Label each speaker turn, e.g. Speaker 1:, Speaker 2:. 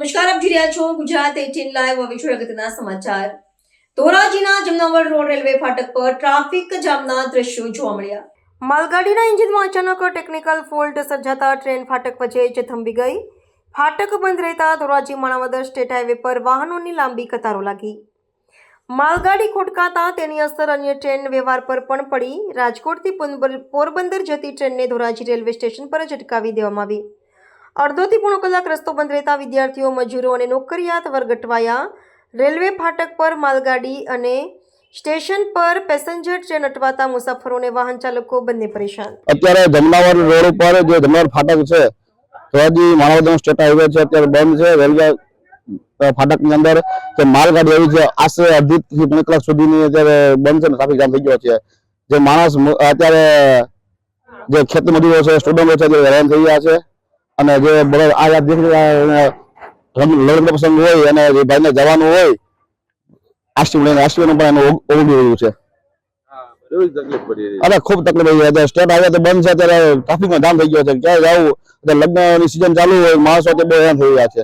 Speaker 1: જોઈ રહ્યા છો ગુજરાત એટીન લાઈવ હવે જોઈએ અગત્યના સમાચાર. ધોરાજીના જમનાવર રોડ રેલવે ફાટક પર ટ્રાફિક જામના દ્રશ્યો જોવા મળ્યા. માલગાડીના એન્જિનમાં અચાનક ટેકનિકલ ફોલ્ટ સર્જાતા ટ્રેન ફાટક વચ્ચે જ થંભી ગઈ. ફાટક બંધ રહેતા ધોરાજી માણાવદર સ્ટેટ હાઈવે પર વાહનોની લાંબી કતારો લાગી. માલગાડી ખોટકાતા તેની અસર અન્ય ટ્રેન વ્યવહાર પર પણ પડી. રાજકોટથી પોરબંદર જતી ટ્રેનને ધોરાજી રેલવે સ્ટેશન પર જ અટકાવી દેવામાં આવી. અડધોથી પોણો કલાક રસ્તો બંધ રહેતા વિદ્યાર્થીઓ, મજૂરો અને નોકરિયાત વર્ગ રેલવે ફાટક પર માલગાડી અને સ્ટેશન પર પેસેન્જર ટ્રેન અટવાતા મુસાફરોને વાહન ચાલકો બંને પરેશાન.
Speaker 2: અત્યારે જમનાવર રોડ ઉપર જે જમનાવર ફાટક છે તો હજી સ્ટેટ હાઈવે છે, અત્યારે બંધ છે. રેલવે ફાટકની અંદર જે માલગાડી આવી છે, આશરે અડધી થી ત્રણ કલાક સુધીની અત્યારે બંધ છે ટ્રાફિક જામ થઈ ગયો છે. જે માણસ અત્યારે જે ખેત મજૂરો છે, સ્ટુડન્ટો છે જે હેરાન થઈ ગયા છે. અને જે બધા આ યાદ લગ્ન પ્રસંગ હોય અને જે ભાઈને જવાનું હોય આશ્રમ લઈને આશ્રમ પણ એનું ઓગ- ઓગળી રહ્યું છે અરે ખૂબ તકલીફ પડી જાય સ્ટેટ હાઈવે તો બંધ છે ત્યારે ટ્રાફિકમાં જામ થઈ ગયો છે ક્યાંય જવું લગ્નની સિઝન ચાલુ હોય માણસો તો બહુ એમ થઈ ગયા છે